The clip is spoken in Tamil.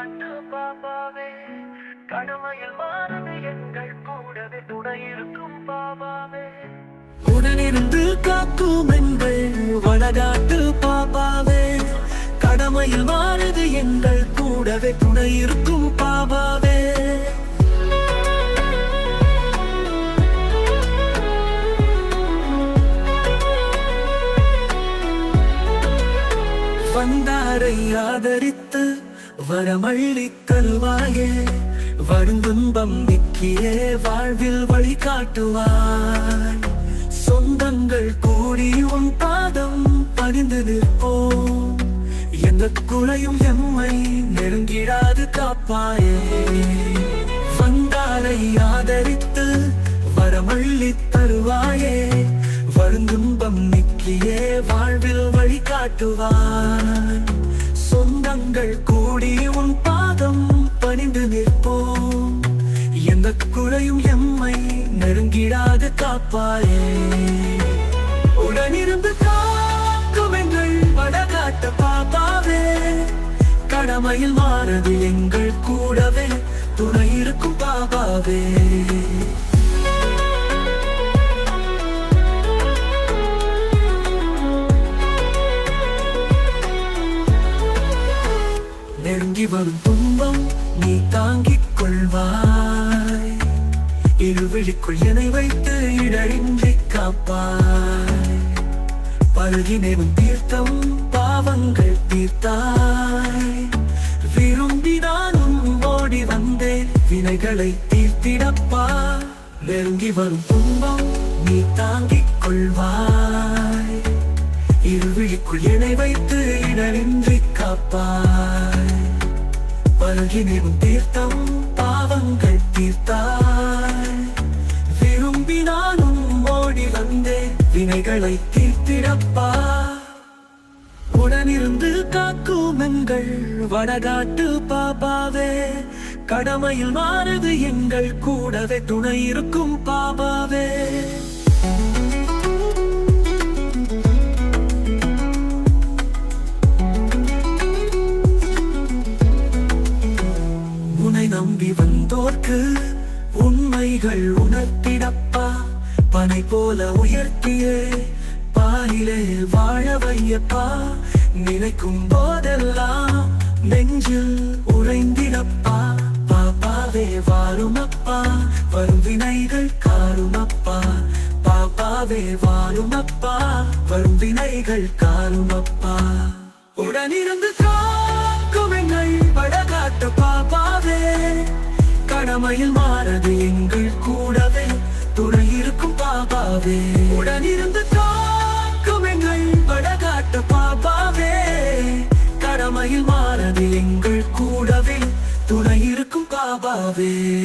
காட்டு பாபாவே கடமையில் மாறுது எங்கள் கூடவே துணையிருக்கும் பாபாவே. உடனிருந்து காக்கும் எங்கள் வளகாட்டு பாபாவே கடமையில் மாறுது எங்கள் கூடவே துணையிருக்கும் பாபாவே. வந்தாரை ஆதரித்து வரமழி தருவாயே வரும் துன்பம் நிக்கியே வாழ்வில் வழிகாட்டுவாய் சொந்தங்கள் கூடி உன் பாதம் பணிந்து நிற்போம். எந்த குறையும் எம்மை நெருங்கிடாது காப்பாயே. வந்தாரை ஆதரித்து வரமள்ளி தருவாயே வருந்துன்பம் நிக்கியே வாழ்வில் வழிகாட்டுவாய் சொந்தங்கள் குறையும் எம்மை நெருங்கிடாது காப்பாயே உடனிருந்து காக்கும் எங்கள் வடகாட்ட பாப்பாவே. கடமையில் மாறது எங்கள் கூடவே. துணை இருக்கும் பாபாவே. நெருங்கி வரும் துன்பம் நீ தாங்கிக் கொள்வாய். இருவிழிக்குள் என்னை வைத்து இடரின்றி காப்பாய். பருகினேவும் தீர்த்தம் பாவங்கள் தீர்த்தாய். விரும்பி நானும் ஓடி வந்தேன் வினைகளை தீர்த்திடப்பா. நெருங்கி வரும் துன்பம் நீ தாங்கிக் கொள்வாய். இருவிழிக்குள் என்னை வைத்து இடரின்றி காப்பாய். பருகினேவும் தீர்த்தம் பாவங்கள் தீர்த்தாய். வினைகளை தீர்த்திடப்பா. உடனிருந்து காக்கும் எங்கள் வடகாட்டு பாபாவே கடமையில் மாறுது எங்கள் கூடவே துணை இருக்கும் பாபாவே. உன்னை நம்பி வந்தோர்க்கு உண்மைகள் உணர்த்தி பனை போல உயர்த்தியே பாயிலே வாழ வையப்பா. நினைக்கும் போதெல்லாம் நெஞ்சில் உறைந்திடப்பா. பாப்பாவே வாருமப்பா வரும் வினைகள் காருமப்பா. பாப்பாவே வாருமப்பா வரும் வினைகள் காருமப்பா. உடனிருந்து காக்கும் எங்கள் படகாட்ட பாப்பாவே கடமையில் மாறது எங்கள் பாபாவே. உடனிருந்து காக்கும் எங்கள் வடகாட்டு பாபாவே. கடமையில் மாறதில் எங்கள் கூடவே. துணை இருக்கும் பாபாவே.